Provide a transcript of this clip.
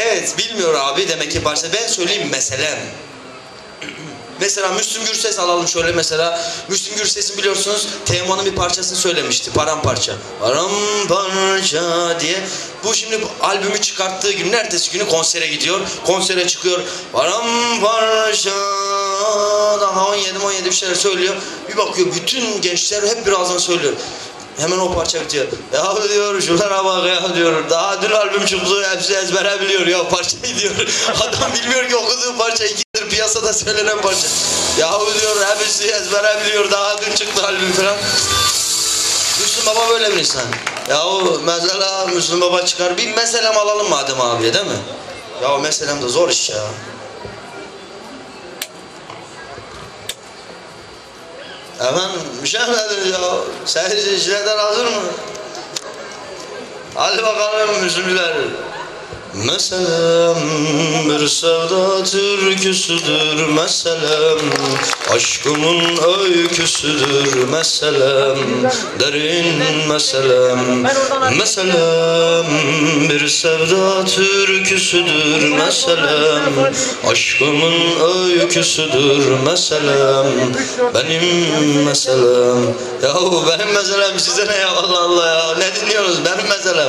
Evet bilmiyor abi demek ki parça. Ben söyleyeyim meselem. Mesela Müslüm Gürses alalım şöyle mesela. Müslüm Gürses'in biliyorsunuz Teoman'ın bir parçasını söylemişti. Paramparça. Paramparça diye. Bu şimdi albümü çıkarttığı gün ertesi günü konsere gidiyor. Konsere çıkıyor. Paramparça daha 17 17 bir şeyler söylüyor. Bir bakıyor bütün gençler hep birazdan söylüyor. Hemen o parça bitiyor. Ya diyor şunlara bak ya diyor. Daha dün albüm çıktı hepsi ezbere biliyor ya parçayı diyor. Adam bilmiyor ki okuduğu parça ikidir piyasada söylenen parça. Ya diyor hepsi ezbere biliyor daha dün çıktı albüm falan. Müslüm Baba böyle bir insan. Ya o mesela Müslüm Baba çıkar bir meselem alalım madem abiye değil mi? Ya o meselem de zor iş ya. Efendim bir şey ya? Seyircilerden hazır mı? Hadi bakalım Müslümler. Meselem bir sevda türküsüdür meselem. Aşkımın öyküsüdür meselem. Derin meselem. Meselem bir sevda türküsüdür meselem. Aşkımın öyküsüdür meselem. Benim meselem. Yahu benim meselem. Size ne ya? Allah Allah ya. Ne dinliyorsunuz? Benim meselem